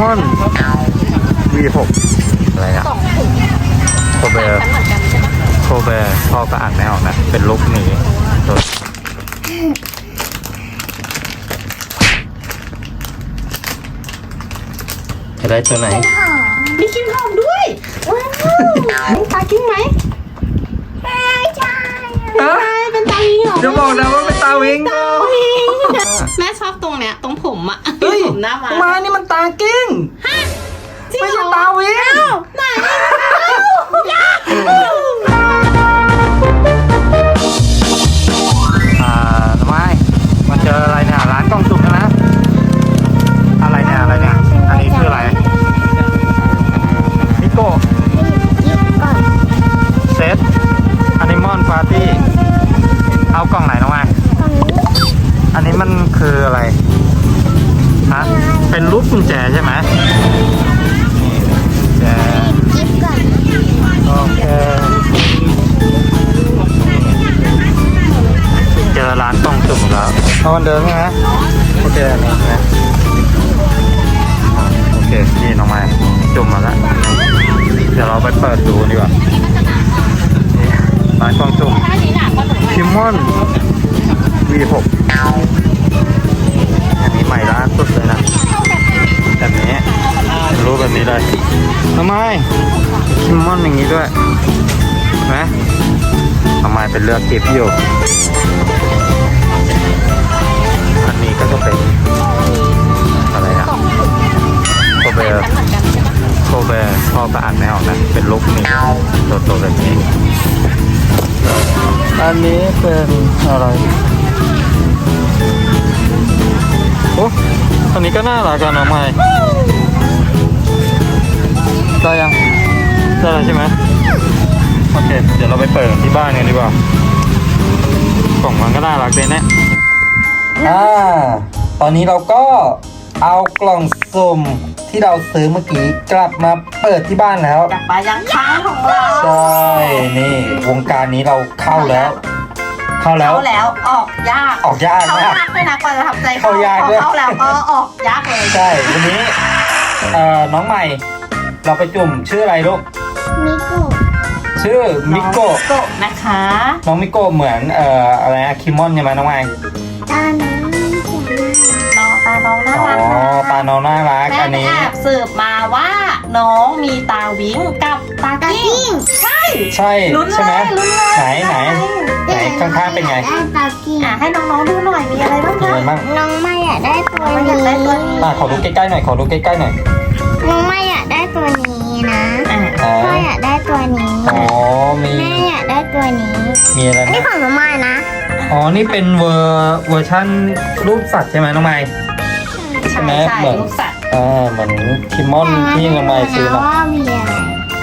มอน V6 อะไรนะโคเบอร์เหมือนกันใช่ปะโคเบอร์พ่อก็อ่านไม่ออกนะ เป็นลูกนี้ตัวจะได้ตัวไหน มีคิมหอมด้วย ว้าวตากิ้งไหมไม่ใช่ เป็นตาวิงเหรอจะบอกนะว่าเป็นตาวิงแม่ชอบตรงเนี้ยตรงผมอะเฮ้ยผมหน้ามามานี่มันตากิ้งจริงไม่เหรใช่อตาวิงไหน กุญแจใช่ไหมกุญแจโอเคเจอร้านกล่องสุ่มแล้วเอาวันเดิมใช่ไหมโอเคอันนี้นะโอเคนี่น้องไม้จุ่มมาแล้วเดี๋ยวเราไปเปิดดูดีกว่าร้านกล่องสุ่มอันนี้หนักว่าหนูคิมมอน V6 อันนี้ใหม่ล่าสุดเลยนะ รู้แบบนี้เลยทำไมคิมมอนอย่างนี้ด้วยนไหมทำไมเป็นเลือกกิฟต์อยู่อันนี้ก็เป็นอะไรนะโคเบอร์เหมือนกันใช่ปะโคเบอร์พ่อก็อ่านไม่ออกนะ เป็นลูกนี้โตๆแบบนี้ อันนี้เป็นอะไรโอ้อันนี้ก็น่ารักกันน้องใหม่ ได้แล้วใช่ไหมโอเค เดี๋ยวเราไปเปิดที่บ้านกันดีกว่ากล่องมันก็น่ารักเลยนะอ่าตอนนี้เราก็เอากล่องสุ่มที่เราซื้อเมื่อกี้กลับมาเปิดที่บ้านแล้วกลับมายังค้างของเราใช่นี่วงการนี้เราเข้าแล้ว เข้าแล้ว เข้าแล้วออกยากออกยากเข้ามากยากด้วยนะกว่าจะทำใจเข้ายากด้วยเข้าแล้วก็ออกยากเลยใช่วันนี้เอ่อน้องใหม่ เราไปจุ่มชื่ออะไรลูก มิโกะชื่อมิโกะโกะนะคะ น้องมิโกะเหมือนเอ่ออะไรนะคิมอนใช่ไหมน้องใหม่ตาน้องเขียนมาน้องตาน้องน่าอ๋อรักนะตาน้องน่ารักแม่อันไปนี้ แอบสืบมาว่า น้องมีตาวิ้งกับตาตากิ้กิ้งงใช่ ใช่ลุ้นเลยใช่ไหมลุ้นเลยไหนไหน ไหนข้างๆเป็นไงได้ตากิ้งอะให้น้องๆดูหน่อยมีอะไรบ้างมีคะ อะไรบ้างน้องไม่อยากได้ตัวไม่อนี้ยากได้ตัวนี้ อะขอดูใกล้ๆหน่อยขอดูใกล้ๆหน่อยน้องไม่อยากได้ตัวนี้นะอะอ๋อ พ่ออยากได้ตัวนี้ อ๋อมีแม่อยากได้ตัวนี้ มีอะไรอันนี้นะของน้องไม่นะอ๋อนี่เป็นเวอร์เวอร์ชั่นรูปสัตว์ใช่ไหมน้องไม้ ใช่ไหมใช่เหมือน ลูกสัตว์อ่าเหมือนคิมอนที่น้องไม้ซื้อแต่นะว่ามีอะไร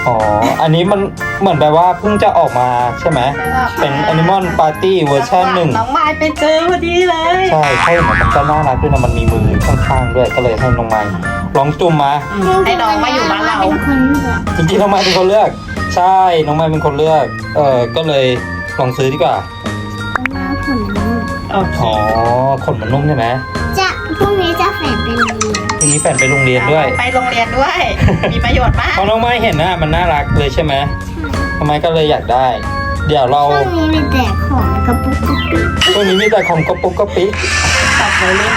อ๋ออันนี้มันเหมือนแบบว่าเพิ่งจะออกมาใช่ไหมเป็น Animal Party เวอร์ชันหนึ่ง น้องไม้ไปเจอพอดีเลย ใช่ใช่เหมือนมันก็น่ารักด้วยนะมันมีมือข้างๆด้วยก็เลยให้น้องไม้ ลองจุ่มมาอืมให้น้องมาอยู่บ้านเรา เป็นคนเลือกจริงๆน้องไม้เป็นคนเลือก ใช่น้องไม้เป็นคนเลือก เออก็เลยลองซื้อดีกว่ามาผลลูกโอเคอ๋อขนมันนุ่มใช่ไหมจะพรุ่งนี้จะแฝงเป็นลีทีนี้แฟนไปโรงเรียนด้วยไปโรงเรียนด้วย มีประโยชน์มาก พอน้องไม้เห็นนะมันน่ารักเลยใช่ไหมน้องไม้ก็เลยอยากได้ เดี๋ยวเราช่วงนี้มีแต่ของกระปุกกระปิก ช่วงนี้มีแต่ของกระปุกกระปิก ตัดไปเล่น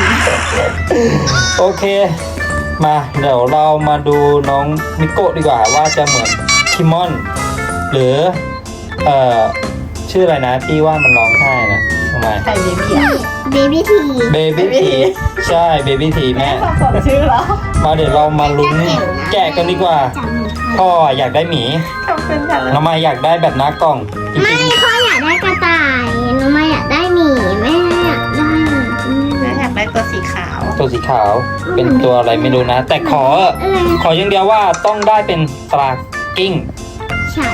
โอเค มาเดี๋ยวเรามาดูน้องมิโกะดีกว่าว่าจะเหมือนคิมอน หรือ เอ่อ ชื่ออะไรนะที่ว่ามันร้องไห้นะทำไมใครเบบี้อะ เบบี้ทีเบบี้ทีใช่เบบี้ทีแม่สับสนชื่อแล้วมาเดี๋ยวเรามาลุ้นแกะกันดีกว่าจับหนูค่ะพ่ออยากได้หมีขอบคุณค่ะน้องไมาอยากได้แบบหน้ากล่องจไม่ริงพ่ออยากได้กระต่าย สีขาว เป็นตัวอะไรไม่รู้นะ แต่ขอเออขออย่างเดียวว่าต้องได้เป็นตรากิ้งใช่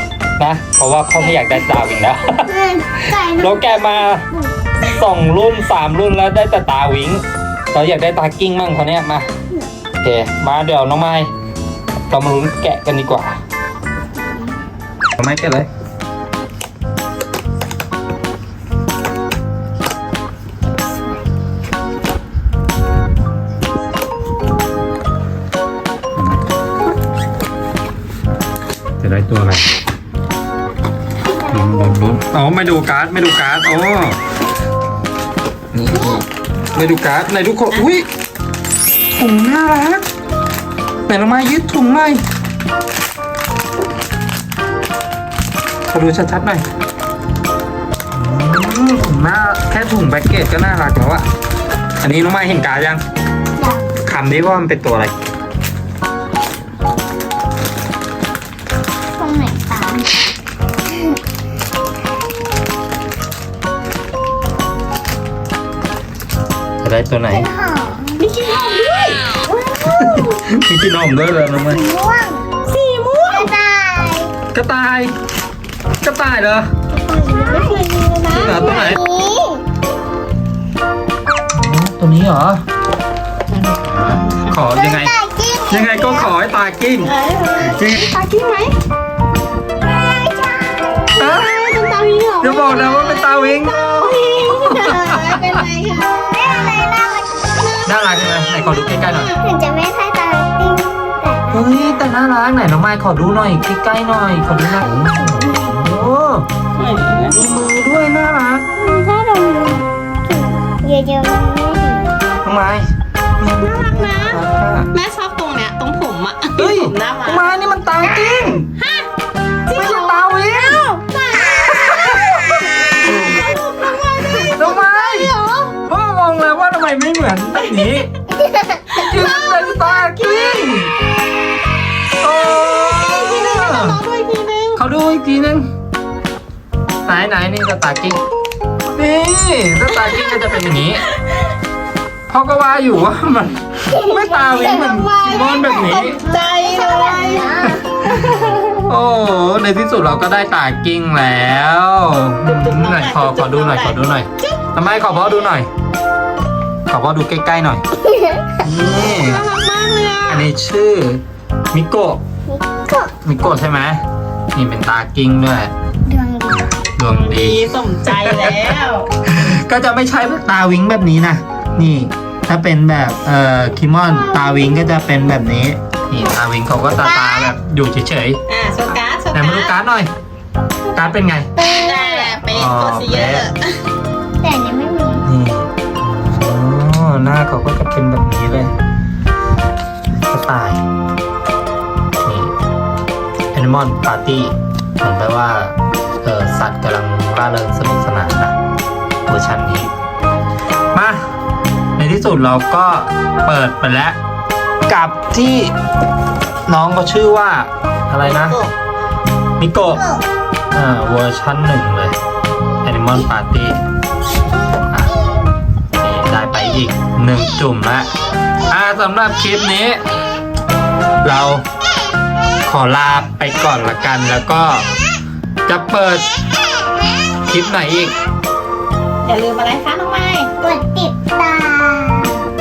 นะเพราะว่าพ่อไม่อยากได้ดาวอีกแล้วเออไก่เราแกะมาสองรุ่นสามรุ่นแล้วได้แต่ตาวิงเราอยากได้ตากิ้งมั่งเขาวเนี้ยมาโอเคมาเดี๋ยวน้องไม้เรามาลุ้นแกะกันดีกว่าน้องไม้แกะเลย จะได้ตัวอะไรลุ้นลุ้นลุ้นอ๋อไม่ดูการ์ดไม่ดูการ์ดอ๋อนี่ไม่ดูการ์ดไหนดูคนอุ้ยถุงน่ารักไหนเรามายึดถุงหน่อยขอดูชัดๆหน่อยอืมถุงหน้าแค่ถุงแพ็กเกจก็น่ารักแล้วอะอันนี้น้องไม้เห็นการ์ดยังอยากคำนี้ว่ามันเป็นตัวอะไร จะได้ตัวไหน หอมมีกินหอมด้วยมีกินนมด้วยเลยน้องไม้ม่วงสีม่วงกระต่ายกระต่าย กระต่ายเหรอ ไม่เคยมีเลยนะจริงเหรอตัวไหนนี้ตัวนี้เหรอ ขอยังไง กระต่ายจริงยังไงก็ขอให้ตากิ้งยังไงตากิ้งไหมเอ้ยเป็นตาวิงเหรออย่าบอกนะว่าเป็นตาวิงตาวิงเป็นไรคะ น่ารักน่ารักจังเลยไหนขอดูใกล้ๆหน่อย ถึงจะไม่ใช่ตาติ้งแต่เฮ้ยแต่น่ารักไหนน้องไม้ขอดูหน่อยใกล้ๆหน่อยขอดูหน่อยโอ้โหมีมือด้วยน่ารักถ้าเราเยอะๆมันไม่ดีน้องไม้น่ารักนะน่ารักอะแม่ชอบตรงเนี้ยตรงผมอะเฮ้ยผมน่าน้รัอกงไม้ ไมไม่เหมือนแบบนี้คือเป็นตากิ้งโอ้น้องด้วยทีนึงเขาดูอีกทีนึงไหนไหนนี่สตาร์กิ้งนี่สตาร์กิ้งก็จะเป็นอย่างนี้พ่อก็ว่าอยู่ว่ามันไม่ตาวิ่งเหมือนซิมอนแบบนี้ใจเลยโอ้ในที่สุดเราก็ได้ตากิ้งแล้วอืมไหนขอขอดูหน่อยขอดูหน่อยทำไมขอพ่อดูหน่อย ขอพ่อดูใกล้ๆหน่อย นี่ น่ารักมากเลยอะอันนี้ชื่อมิโกะ ก็มิโกะใช่ไหมนี่เป็นตากิ้งด้วยดวงดีดวงดี ดีสมใจแล้วก็จะไม่ใช่แบบตาวิงแบบนี้นะ นี่ ถ้าเป็นแบบเอ่อคิมอนตาวิงก็จะเป็นแบบนี้ นี่ตาวิงเขาก็ตาตาแบบอยู่เฉยอะโชว์การ์ดโชๆว์ไหนมาดูกาการ์ร์ดหน่อย การ์ดเป็นไงได้แหละเป็นตัวสีเยอะ เขาก็จะเป็นแบบนี้เลยกระต่ายนี่ Animal Party เหมือนแปลว่าเออสัตว์กำลังร่าเริงสนุกสนานนะเวอร์ชันนี้ มา ในที่สุดเราก็เปิดไปแล้ว กับที่น้องก็ชื่อว่าอะไรนะมิโกะอ่าเวอร์ชันหนึ่งเลย Animal Party หนึ่งจุ่มแล้วอ่าสำหรับคลิปนี้ เราขอลาไปก่อนละกันแล้วก็จะเปิดคลิปไหนอีก อย่าลืมอะไรคะน้องไม้กดติดตาม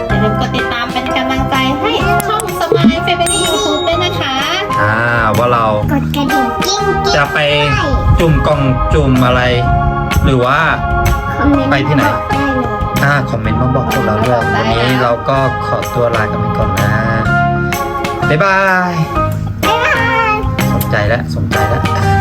อย่าลืมกดติดตามเป็นกำลังใจให้ช่องสมายเฟเบอรี่ยูทูบด้วยนะคะ อ่าว่าเรากดกระดิ่งกิ้งกิ้งจะไปจุ่มกล่องจุ่มอะไร หรือว่าคอมเมนต์ไปที่ไหน บอก ได้เลยอ่าคอมเมนต์มาบอกพวกเราด้วยวันนี้เราก็ขอตัวลากันไปก่อนนะ บ๊ายบายบ๊ายบายสนใจแล้วสนใจแล้ว